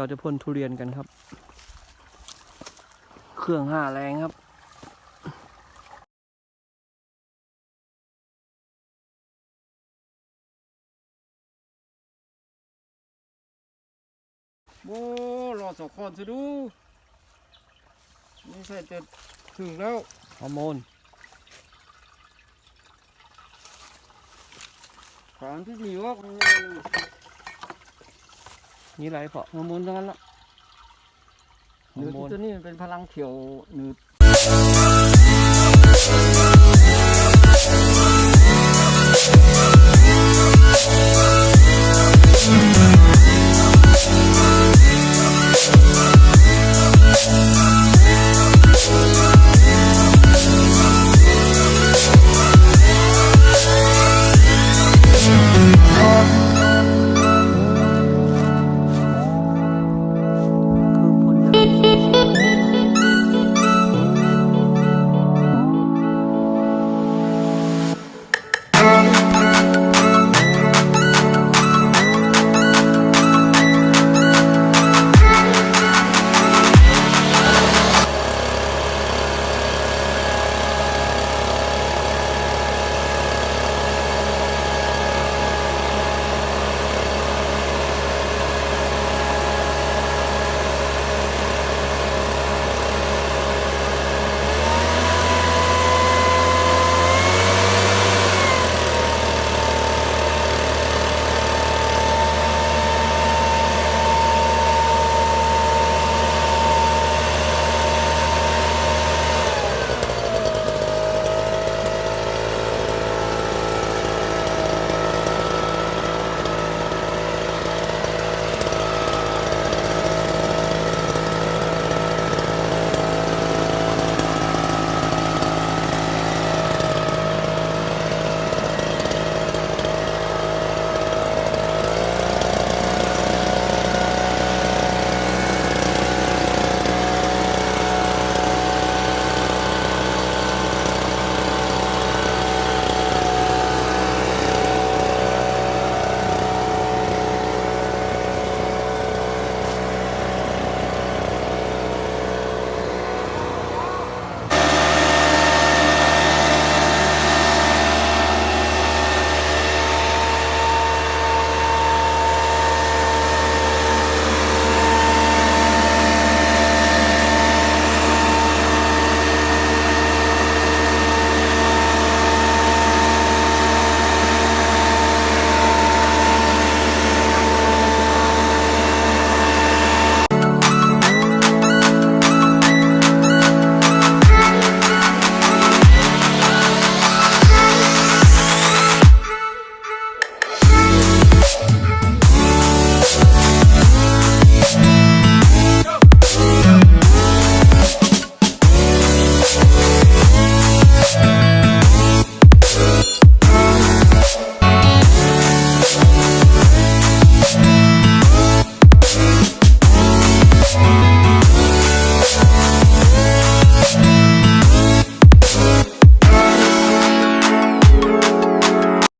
เราจะพ่นทุเรียนกันครับ เครื่องห้าแรงครับโอ้รอสองคนสิดู นี่ใส่จะถึงแล้วฮอร์โมนขานที่ดีว่านี่ ไรพอฮอร์โมนทั้งนั้นละฮอร์โมนตัวนี้มันเป็นพลังเขียวหนืด